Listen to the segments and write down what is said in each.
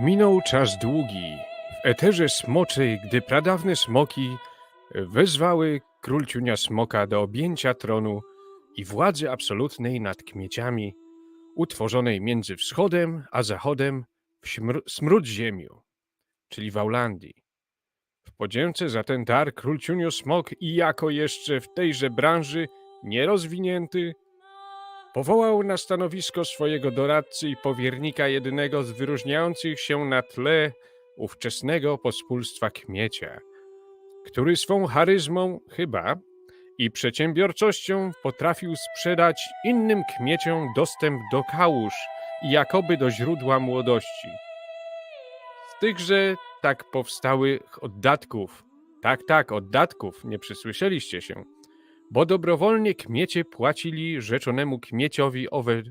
Minął czas długi. W eterze smoczej, gdy pradawne smoki wezwały król ciunia smoka do objęcia tronu i władzy absolutnej nad kmieciami, utworzonej między wschodem a zachodem w smródziemiu, czyli w Aulandii. W podzięce za ten dar król ciunio smok i jako jeszcze w tejże branży nierozwinięty, Powołał na stanowisko swojego doradcy i powiernika jednego z wyróżniających się na tle ówczesnego pospólstwa Kmiecia, który swą charyzmą chyba i przedsiębiorczością potrafił sprzedać innym kmieciom dostęp do kałuż i jakoby do źródła młodości. Z tychże tak powstałych oddatków, tak, tak, oddatków, nie przysłyszeliście się, bo dobrowolnie kmiecie płacili rzeczonemu kmieciowi owe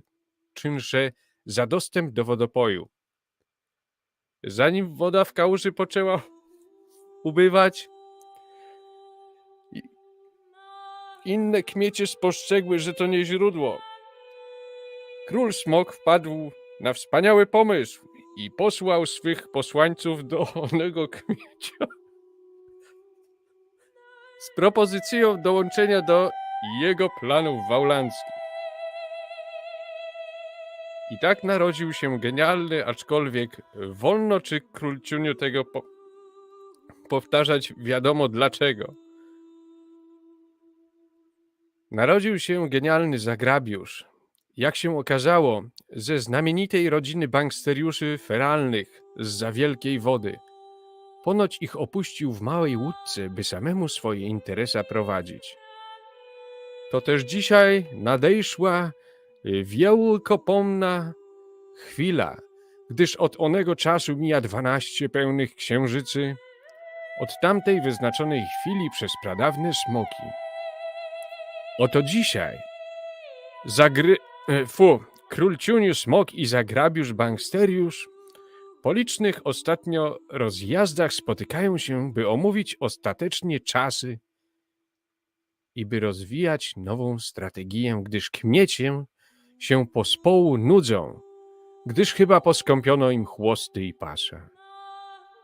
czynsze za dostęp do wodopoju. Zanim woda w kałuży poczęła ubywać, inne kmiecie spostrzegły, że to nie źródło. Król Smok wpadł na wspaniały pomysł i posłał swych posłańców do onego kmiecia z propozycją dołączenia do jego planów waulandzkich. I tak narodził się genialny, aczkolwiek wolno czy królciuniu tego po powtarzać wiadomo dlaczego. Narodził się genialny zagrabiusz, jak się okazało, ze znamienitej rodziny banksterjuszy feralnych z za wielkiej wody – Ponoć ich opuścił w małej łódce, by samemu swoje interesa prowadzić. To też dzisiaj nadejszła y, wielkopomna chwila, gdyż od onego czasu mija dwanaście pełnych księżycy, od tamtej wyznaczonej chwili przez pradawne smoki. Oto dzisiaj zagry... e, Fu, król Ciuniu Smok i zagrabiusz Bangsteriusz po licznych ostatnio rozjazdach spotykają się, by omówić ostatecznie czasy i by rozwijać nową strategię, gdyż kmiecie się pospołu nudzą, gdyż chyba poskąpiono im chłosty i pasza.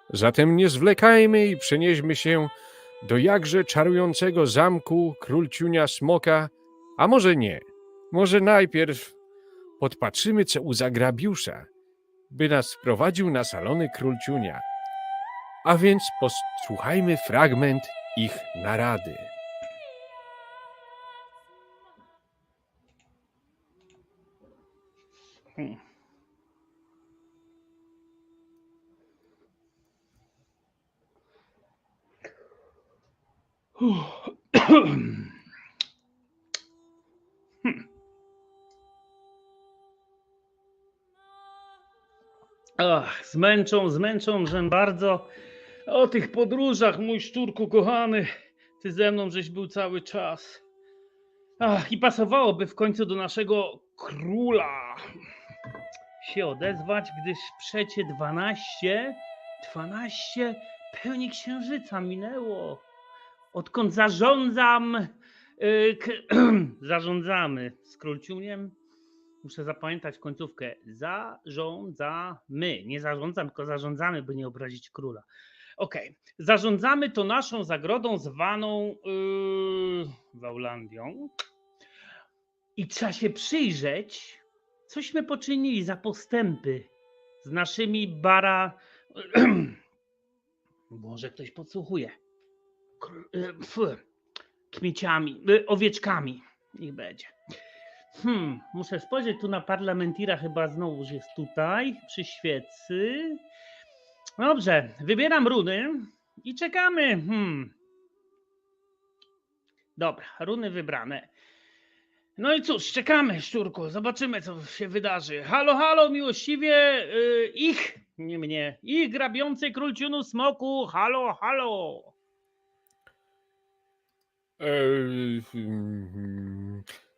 Zatem nie zwlekajmy i przenieśmy się do jakże czarującego zamku królciunia Smoka, a może nie, może najpierw podpatrzymy, co u zagrabiusza, by nas wprowadził na salony królciunia. A więc posłuchajmy fragment ich narady. Ach, zmęczą, zmęczą, że bardzo. O tych podróżach, mój szczurku kochany. Ty ze mną żeś był cały czas. Ach, i pasowałoby w końcu do naszego króla się odezwać, gdyż przecie 12, 12 pełni księżyca minęło. Odkąd zarządzam, y, k, zarządzamy z królciuniem, Muszę zapamiętać końcówkę. Zarządzamy. Nie zarządzam, tylko zarządzamy, by nie obrazić króla. Okej. Zarządzamy to naszą zagrodą zwaną yy, Waulandią. I trzeba się przyjrzeć, cośmy poczynili za postępy z naszymi bara. Może ktoś podsłuchuje. Yy, Kmieciami, yy, owieczkami. Niech będzie. Hmm, muszę spojrzeć tu na parlamentira, chyba znowuż jest tutaj, przy świecy. Dobrze, wybieram runy i czekamy. Hmm. Dobra, runy wybrane. No i cóż, czekamy, szczurku, zobaczymy, co się wydarzy. Halo, halo, miłościwie, y, ich, nie mnie, ich grabiący król ciunu smoku, halo, halo. Eee,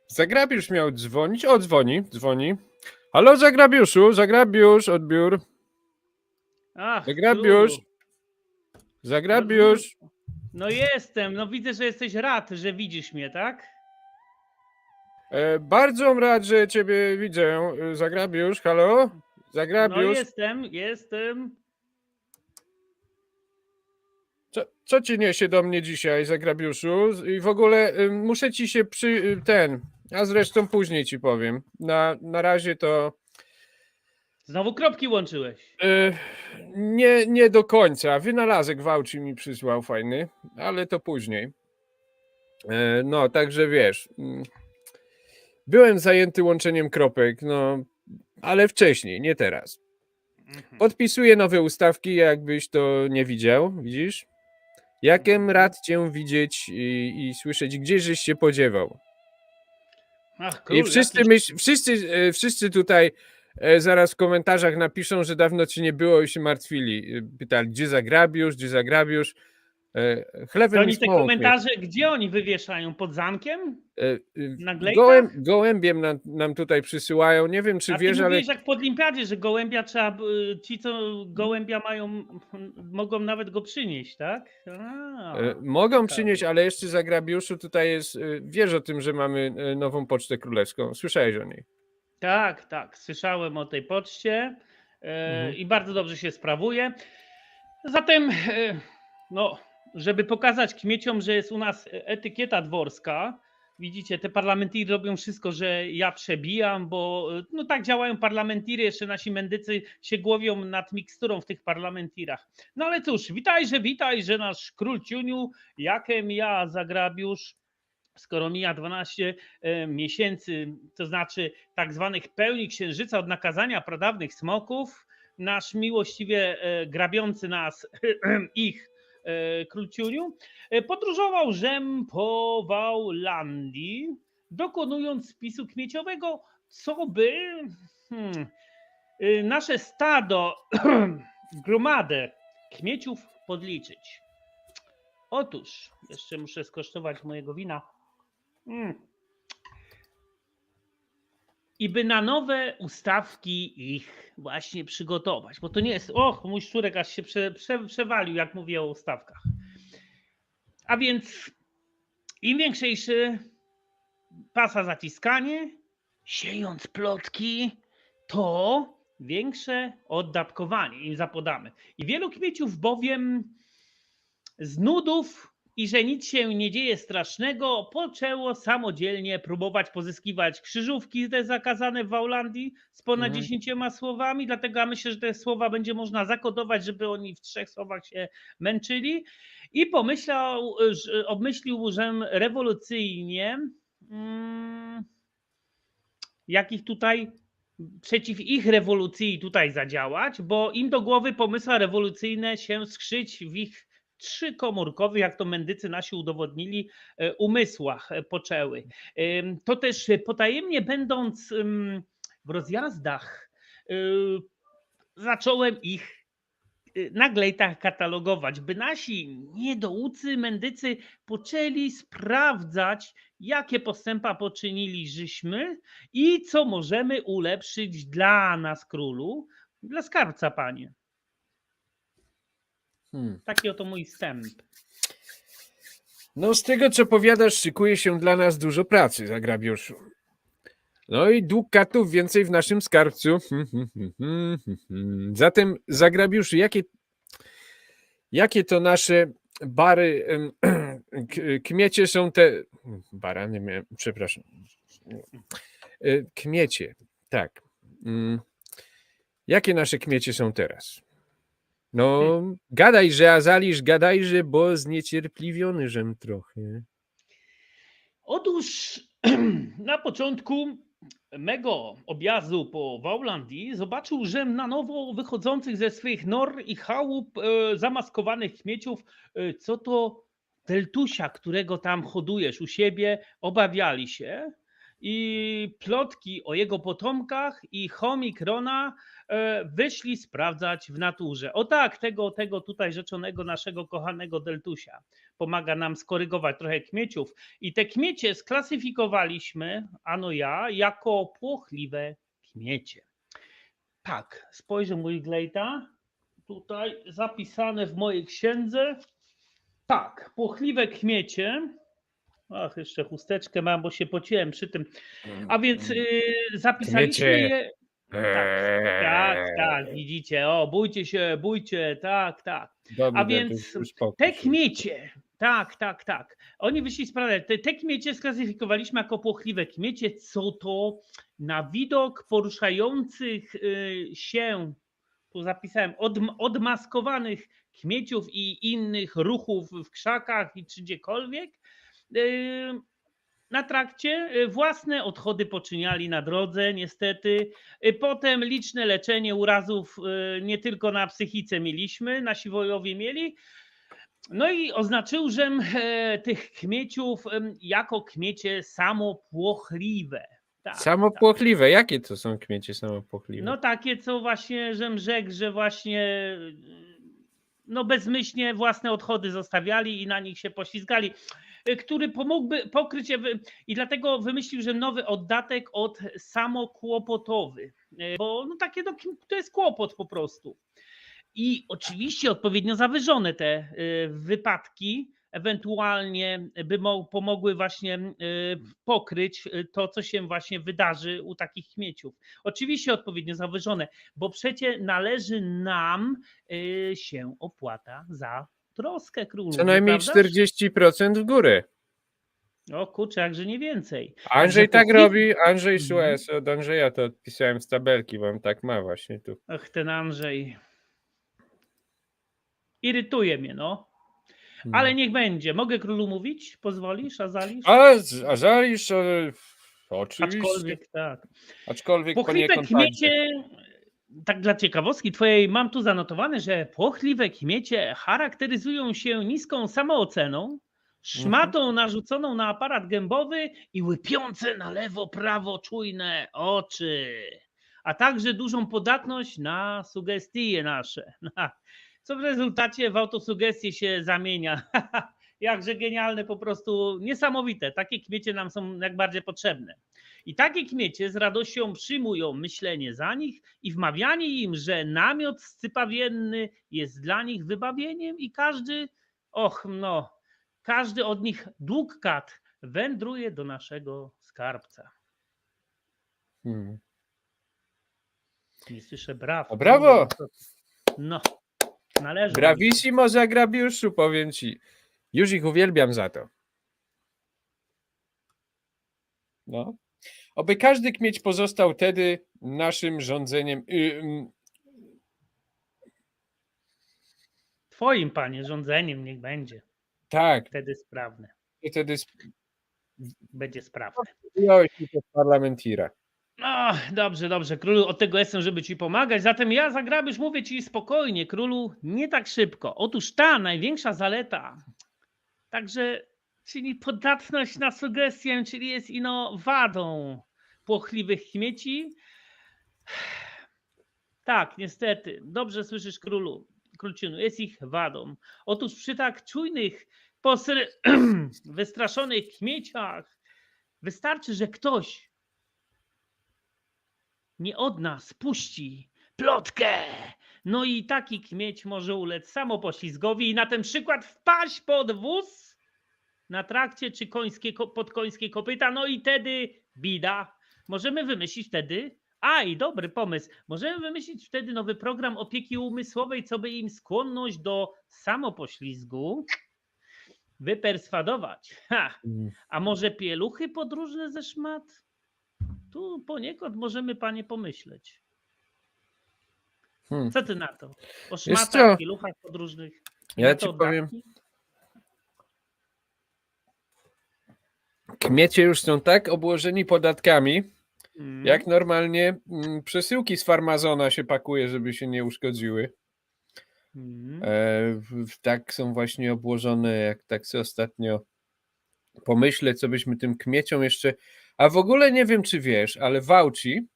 Zagrabiusz miał dzwonić. O, dzwoni, dzwoni. Halo, Zagrabiuszu, Zagrabiusz, odbiór. Ach, Zagrabiusz. Zagrabiusz. No jestem, no widzę, że jesteś rad, że widzisz mnie, tak? E, bardzo rad, że ciebie widzę. E, Zagrabiusz, halo? No Zagrabiusz, jestem, jestem. co, co ci niesie do mnie dzisiaj, Zagrabiuszu? I w ogóle y, muszę ci się przy... y, ten... A zresztą później ci powiem. Na, na razie to... Znowu kropki łączyłeś. y, nie, nie do końca. Wynalazek Wałci mi przysłał fajny, ale to później. E, No, także wiesz... mm, Byłem zajęty łączeniem kropek, no, ale wcześniej, nie teraz. Mhm. Podpisuję nowe ustawki, jakbyś to nie widział, widzisz? Jakem Mhm. rad cię widzieć i, i słyszeć, gdzieś żeś się podziewał. Ach, I król, wszyscy, jakiś- myśl, wszyscy, e, wszyscy tutaj e, zaraz w komentarzach napiszą, że dawno cię nie było i się martwili. E, Pytali, gdzie zagrabiusz, gdzie zagrabiusz. E, Chlebem oni te komentarze, gdzie oni wywieszają? Pod zamkiem? E, e, Naglejkach? Gołęb, gołębiem nam, nam tutaj przysyłają. Nie wiem, czy A ty wiesz, ale mówisz jak w Podlimpiadzie, że gołębia trzeba, y, ci co gołębia mają, mogą nawet go przynieść, tak? A, E, Mogą ciekawe. przynieść, ale jeszcze za grabiuszu tutaj jest. e, Wiesz o tym, że mamy e, nową pocztę królewską. Słyszałeś o niej. Tak, tak, słyszałem o tej poczcie Mhm. i bardzo dobrze się sprawuje. Zatem, no, żeby pokazać kmieciom, że jest u nas etykieta dworska, widzicie, te parlamentiry robią wszystko, że ja przebijam, bo e, no tak działają parlamentiry, jeszcze nasi mędycy się głowią nad miksturą w tych parlamentirach. No ale cóż, witajże, witaj, że nasz król Ciuniu, jakem ja zagrabiusz, skoro mija 12 e, miesięcy, to znaczy tak zwanych pełni księżyca od nakazania pradawnych smoków, nasz miłościwie e, grabiący nas ich e, król Ciuniu, e, podróżował żem po Wałlandii, dokonując spisu kmieciowego, co by hmm, y, nasze stado, gromadę kmieciów podliczyć. Otóż, jeszcze muszę skosztować mojego wina. Mm. I by na nowe ustawki ich właśnie przygotować, bo to nie jest, och, mój szczurek aż się prze, prze, przewalił, jak mówię o ustawkach. A więc im większejszy pasa zaciskanie, siejąc plotki, to większe oddawkowanie im zapodamy. I wielu kmieciów bowiem z nudów i że nic się nie dzieje strasznego, poczęło samodzielnie próbować pozyskiwać krzyżówki te zakazane w Wałlandii z ponad Mhm. dziesięcioma słowami, dlatego ja myślę, że te słowa będzie można zakodować, żeby oni w trzech słowach się męczyli i pomyślał, obmyślił, że rewolucyjnie mm, jakich tutaj przeciw ich rewolucji tutaj zadziałać, bo im do głowy pomysły rewolucyjne się skrzyć w ich trzykomórkowych, jak to mędycy nasi udowodnili, e, umysłach e, poczęły. To też e, potajemnie będąc w rozjazdach, y, zacząłem ich nagle i tak katalogować, by nasi niedoucy mędycy poczęli sprawdzać, jakie postępa poczynili żeśmy i co możemy ulepszyć dla nas, królu, dla skarbca, panie. Hmm. Taki oto mój wstęp. No, z tego co powiadasz, szykuje się dla nas dużo pracy, Zagrabiuszu. No i dukatów więcej w naszym skarbcu. Hmm, hmm. Zatem, Zagrabiuszu, jakie, jakie to nasze bary, kmiecie są te... Barany miałem, przepraszam. E, Kmiecie, tak. Mm. Jakie nasze kmiecie są teraz? No, gadaj, że Azalisz, gadajże, bo zniecierpliwiony żem trochę. Otóż na początku mego objazdu po Wałlandii zobaczył, że na nowo wychodzących ze swych nor i chałup e, zamaskowanych śmieciów, e, co to deltusia, którego tam hodujesz u siebie, obawiali się. I plotki o jego potomkach i chomik Rona wyszli sprawdzać w naturze. O tak, tego, tego tutaj rzeczonego naszego kochanego deltusia. Pomaga nam skorygować trochę kmieciów. I te kmiecie sklasyfikowaliśmy, ano ja, jako płochliwe kmiecie. Tak, spojrzę mój glejta. Tutaj zapisane w mojej księdze. Tak, płochliwe kmiecie. Ach, jeszcze chusteczkę mam, bo się pociłem przy tym. A więc y, zapisaliśmy Kmiecie. je. Eee. Tak, tak, widzicie, o, bójcie się, bójcie, tak, tak. Dobrze, A więc Te kmiecie, tak, tak, tak. Oni wyszli z sprawę. Te, te kmiecie sklasyfikowaliśmy jako płochliwe kmiecie, co to na widok poruszających y, się, tu zapisałem, odm- odmaskowanych kmieciów i innych ruchów w krzakach i czy gdziekolwiek. Na trakcie y, własne odchody poczyniali na drodze, niestety. Y, Potem liczne leczenie urazów y, nie tylko na psychice mieliśmy, nasi wojowie mieli. No i oznaczył, że e, tych kmieciów jako kmiecie samopłochliwe. Tak, tak. Samopłochliwe. Jakie to są kmiecie samopłochliwe? No takie, co właśnie, żem rzekł, że właśnie no bezmyślnie własne odchody zostawiali i na nich się poślizgali, który pomógłby pokryć i dlatego wymyślił, że nowy oddatek od samokłopotowy, y, bo no takie no, to jest kłopot po prostu. I oczywiście odpowiednio zawyżone te y, wypadki ewentualnie by mo- pomogły właśnie y, pokryć y, to, co się właśnie wydarzy u takich śmieciów. Oczywiście odpowiednio zawyżone, bo przecie należy nam y, się opłata za troskę królu. Co najmniej nieprawdaż? 40% w górę. O kurczę, jakże nie więcej. Andrzej Że tak robi, Andrzej Mhm. Suez, od Andrzeja to odpisałem z tabelki, bo on tak ma właśnie tu. Ach, ten Andrzej. Irytuje mnie, no. Ale niech będzie. Mogę królu mówić? Pozwolisz, Azalisz? A, z- a żalisz, e, oczywiście, aczkolwiek, Aczkolwiek tak. Płochliwe poniekąd kmiecie, tak dla ciekawostki twojej, mam tu zanotowane, że płochliwe kmiecie charakteryzują się niską samooceną, szmatą Mhm. narzuconą na aparat gębowy i łypiące na lewo, prawo czujne oczy, a także dużą podatność na sugestie nasze. Co w rezultacie w autosugestie się zamienia. Jakże genialne, po prostu niesamowite. Takie kmiecie nam są jak bardziej potrzebne. I takie kmiecie z radością przyjmują myślenie za nich i wmawianie im, że namiot scypawienny jest dla nich wybawieniem i każdy, och no, każdy od nich długkat wędruje do naszego skarbca. Hmm. Nie słyszę braw. O, brawo! No, należy. Bravissimo zagrabiuszu, powiem ci. Już ich uwielbiam za to. No. Oby każdy kmieć pozostał wtedy naszym rządzeniem. y, mm, Twoim, panie, rządzeniem niech będzie. tak, Wtedy sprawne. i wtedy Będzie sprawne. spróbowałeś mi to parlamentira. No, dobrze, dobrze. Królu, od tego jestem, żeby ci pomagać. Zatem ja zagrabisz, mówię ci spokojnie, królu, nie tak szybko. Otóż ta największa zaleta, także, czyli podatność na sugestię, czyli jest ino wadą płochliwych śmieci. Tak, niestety. Dobrze słyszysz, królu. Krócinu, jest ich wadą. Otóż przy tak czujnych, posry... wystraszonych śmieciach wystarczy, że ktoś nie od nas puści plotkę. No i taki kmieć może ulec samopoślizgowi i na ten przykład wpaść pod wóz na trakcie czy końskie, ko- pod końskie kopyta. No i wtedy bida. Możemy wymyślić wtedy, a i dobry pomysł, możemy wymyślić wtedy nowy program opieki umysłowej, co by im skłonność do samopoślizgu wyperswadować. Ha. Mm. A może pieluchy podróżne ze szmat? Tu poniekąd możemy, panie, pomyśleć. Hmm. Co ty na to? O szmatach, pieluchach podróżnych. Ja ci powiem, kmiecie już są tak obłożeni podatkami, Mm. jak normalnie mm, przesyłki z farmazona się pakuje, żeby się nie uszkodziły. Mm. E, tak są właśnie obłożone, jak tak sobie ostatnio pomyślę, co byśmy tym kmieciom jeszcze. A w ogóle nie wiem, czy wiesz, ale Wałci,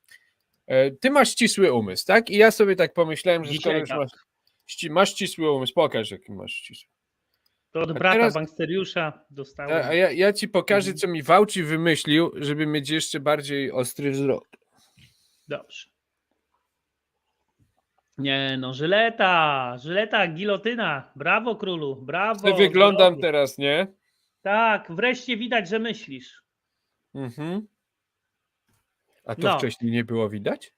e, ty masz ścisły umysł, tak? I ja sobie tak pomyślałem, że skoro już tak. masz, masz ścisły umysł, pokaż, jaki masz ścisły. To od brata teraz- dostałem. A, ja, ja ci pokażę, Mhm. co mi Wałci wymyślił, żeby mieć jeszcze bardziej ostry wzrok. Dobrze. Nie no, żyleta, żyleta, gilotyna. Brawo królu, brawo. Ty wyglądam zdrowie. teraz, nie? Tak, wreszcie widać, że myślisz. Mhm. A to No. wcześniej nie było widać?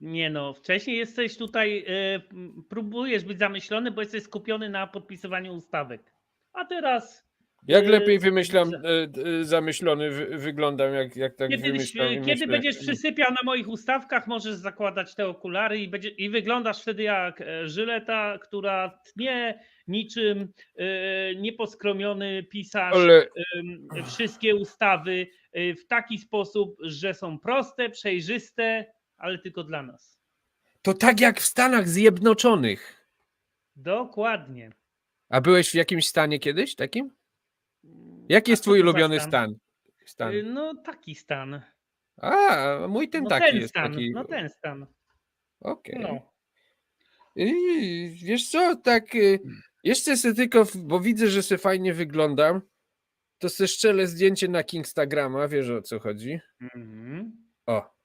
Nie no, wcześniej jesteś tutaj, m, próbujesz być zamyślony, bo jesteś skupiony na podpisywaniu ustawek. A teraz Jak Yy, lepiej wymyślam, e, e, zamyślony wy, wyglądam, jak, jak tak kiedy, wymyślam. kiedy myślę, będziesz przysypiał na moich ustawkach, możesz zakładać te okulary i, będzie, i wyglądasz wtedy jak e, żyleta, która tnie niczym e, nieposkromiony pisarz Ale wszystkie ustawy e, w taki sposób, że są proste, przejrzyste, ale tylko dla nas. to tak jak w Stanach Zjednoczonych. Dokładnie. A byłeś w jakimś stanie kiedyś takim? Jaki A jest twój ulubiony stan? stan? Y, No taki stan. A, mój ten no taki ten jest stan. taki. No ten stan. Okej. No. I Wiesz co, tak y, jeszcze se tylko, bo widzę, że se fajnie wyglądam, to se szczelę zdjęcie na Kingstagrama, wiesz o co chodzi? Mhm. O.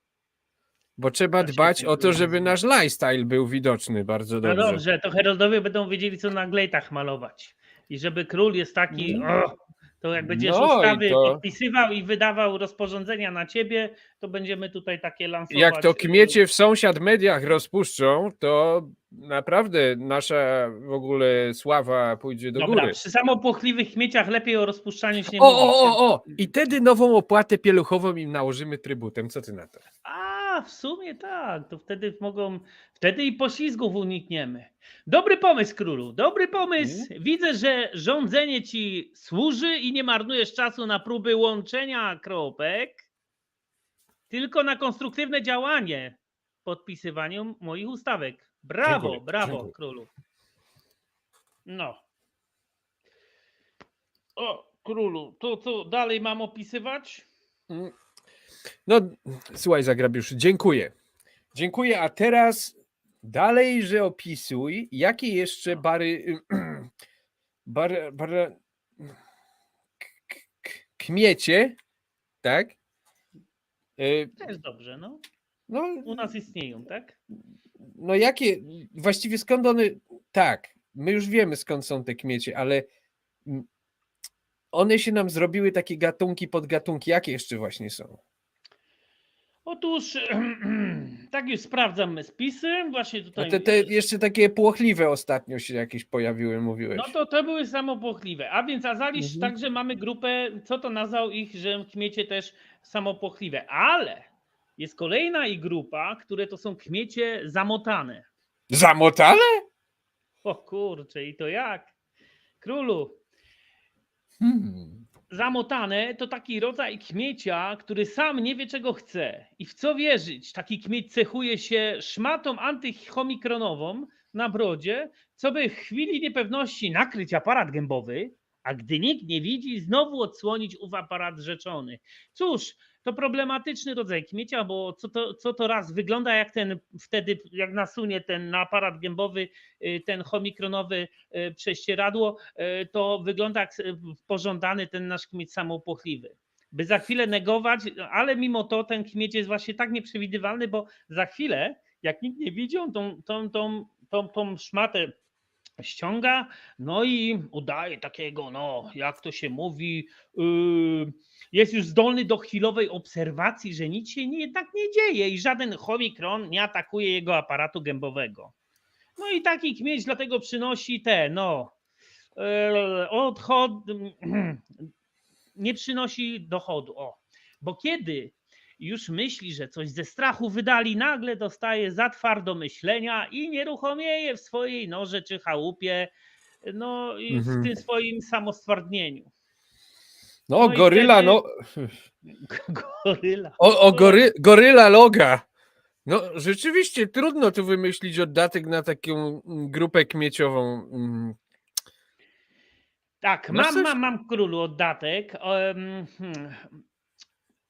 Bo trzeba dbać o to, żeby nasz lifestyle był widoczny bardzo No dobrze. dobrze, to Herodowie będą wiedzieli, co na glejtach malować. I żeby król jest taki, o, to jak będziesz No i ustawy to- podpisywał i wydawał rozporządzenia na ciebie, to będziemy tutaj takie lansować. Jak to y, kmiecie w sąsiad mediach rozpuszczą, to naprawdę nasza w ogóle sława pójdzie do Dobra, góry. przy samopłochliwych śmieciach lepiej o rozpuszczaniu się nie O, mówi. o, o, o! I wtedy nową opłatę pieluchową im nałożymy trybutem. Co ty na to? A, w sumie tak, to wtedy mogą, wtedy i poślizgów unikniemy. Dobry pomysł, królu, dobry pomysł. Mhm. Widzę, że rządzenie ci służy i nie marnujesz czasu na próby łączenia kropek, tylko na konstruktywne działanie podpisywaniu moich ustawek. Brawo, Dziękuję, brawo, dziękuję. królu. No. O, królu, to co dalej mam opisywać? No, słuchaj, Zagrabiusz, dziękuję. Dziękuję, a teraz dalej, że opisuj, jakie jeszcze bary, bar, bar, k- k- kmiecie, tak? Y, Też dobrze, no. No, U nas istnieją, tak? no jakie, właściwie skąd one, tak, my już wiemy skąd są te kmiecie, ale one się nam zrobiły takie gatunki, podgatunki, jakie jeszcze właśnie są? Otóż, tak już sprawdzam spisy, właśnie A tutaj. te, te jeszcze takie płochliwe ostatnio się jakieś pojawiły, mówiłeś. No to to były samopłochliwe. A więc Azalisz Mhm. także mamy grupę, co to nazwał ich, że kmiecie też samopłochliwe. Ale jest kolejna ich grupa, które to są kmiecie zamotane. Zamotane? O kurczę, i to jak? Królu, Hmm. Zamotane to taki rodzaj kmiecia, który sam nie wie czego chce. I w co wierzyć? Taki kmieć cechuje się szmatą antychomikronową na brodzie, co by w chwili niepewności nakryć aparat gębowy, a gdy nikt nie widzi, znowu odsłonić ów aparat rzeczony. Cóż, to problematyczny rodzaj kmiecia, bo co to, co to raz wygląda jak ten wtedy, jak nasunie ten na aparat gębowy, y, ten chomikronowy y, prześcieradło, y, to wygląda jak pożądany ten nasz kmieć samopłochliwy. By za chwilę negować, ale mimo to ten kmieć jest właśnie tak nieprzewidywalny, bo za chwilę, jak nikt nie widzi, on tą, tą, tą, tą, tą szmatę ściąga, no i udaje takiego, no, jak to się mówi, yy, jest już zdolny do chwilowej obserwacji, że nic się nie, jednak nie dzieje i żaden chomikron nie atakuje jego aparatu gębowego. No i taki kmieć dlatego przynosi te, no, e, odchod, nie przynosi dochodu. O, bo kiedy już myśli, że coś ze strachu wydali, nagle dostaje za twardo myślenia i nieruchomieje w swojej norze czy chałupie, no i Mhm. w tym swoim samostwardnieniu. No, No goryla, wtedy- no. Goryla. O, o gory, goryla loga. No, rzeczywiście trudno tu wymyślić oddatek na taką grupę kmieciową. mm. Tak, No mam, coś- mam, mam królu oddatek. em, hmm,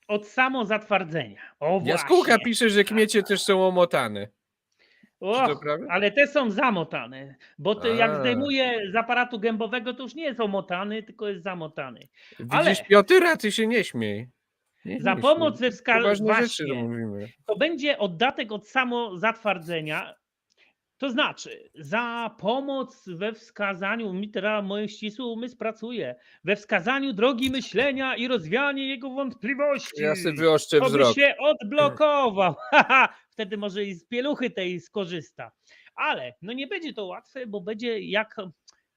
Od samozatwardzenia. O Jaskółka pisze, że kmiecie też są omotane. Och, ale te są zamotane, bo ty, jak A. zdejmuje z aparatu gębowego, to już nie jest omotany, tylko jest zamotany. Widzisz, Ale- Piotyra, ty się nie śmiej. Nie, Za nie pomoc śmiej. we mówimy. to będzie oddatek od samozatwardzenia. To znaczy, za pomoc we wskazaniu, mi teraz mój ścisły umysł pracuje, we wskazaniu drogi myślenia i rozwianie jego wątpliwości. Ja sobie wyoszczę wzrok. się odblokował. Wtedy może i z pieluchy tej skorzysta. Ale no nie będzie to łatwe, bo będzie jak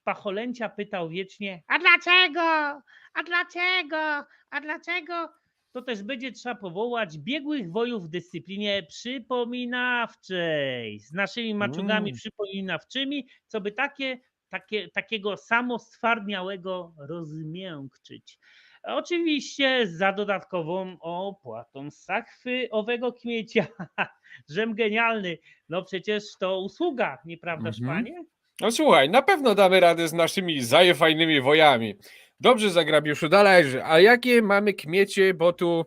Pacholęcia pytał wiecznie, a dlaczego? A dlaczego? A dlaczego? To też będzie trzeba powołać biegłych wojów w dyscyplinie przypominawczej z naszymi maczugami Mm. przypominawczymi, co by takie, takie, takiego samostwardniałego rozmiękczyć. Oczywiście za dodatkową opłatą z sakwy owego kmiecia. Żem genialny. No przecież to usługa, nieprawdaż Mhm. panie? No słuchaj, na pewno damy radę z naszymi zajefajnymi wojami. Dobrze, Zagrabiuszu, dalej. A jakie mamy kmiecie, bo tu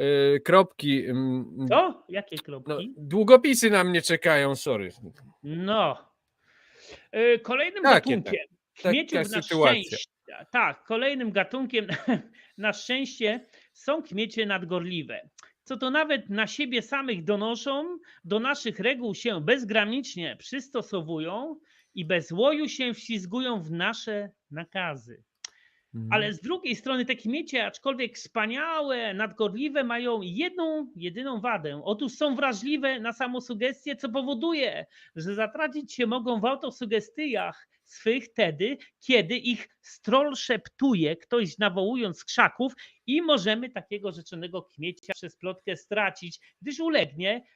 y, kropki, mm, Co? Jakie no, kropki? długopisy na mnie czekają, sorry. No. Y, Kolejnym Takie, gatunkiem taka kmieciów na sytuacja. szczęście. Tak, kolejnym gatunkiem na szczęście są kmiecie nadgorliwe. Co to nawet na siebie samych donoszą, do naszych reguł się bezgranicznie przystosowują i bez łoju się wślizgują w nasze nakazy. Ale z drugiej strony te kmiecie, aczkolwiek wspaniałe, nadgorliwe, mają jedną, jedyną wadę. Otóż są wrażliwe na samosugestie, co powoduje, że zatracić się mogą w autosugestiach swych wtedy, kiedy ich stroll szeptuje, ktoś nawołując z krzaków i możemy takiego rzeczonego kmiecia przez plotkę stracić, gdyż ulegnie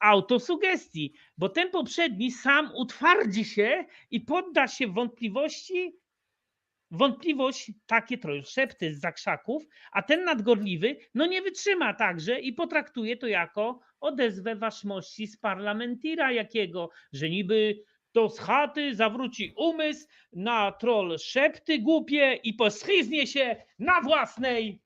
autosugestii, bo ten poprzedni sam utwardzi się i podda się wątpliwości wątpliwość takie trochę szepty z zakrzaków, a ten nadgorliwy no nie wytrzyma także i potraktuje to jako odezwę waszmości z parlamentira jakiego, że niby to z chaty zawróci umysł na troll szepty głupie i poschiznie się na własnej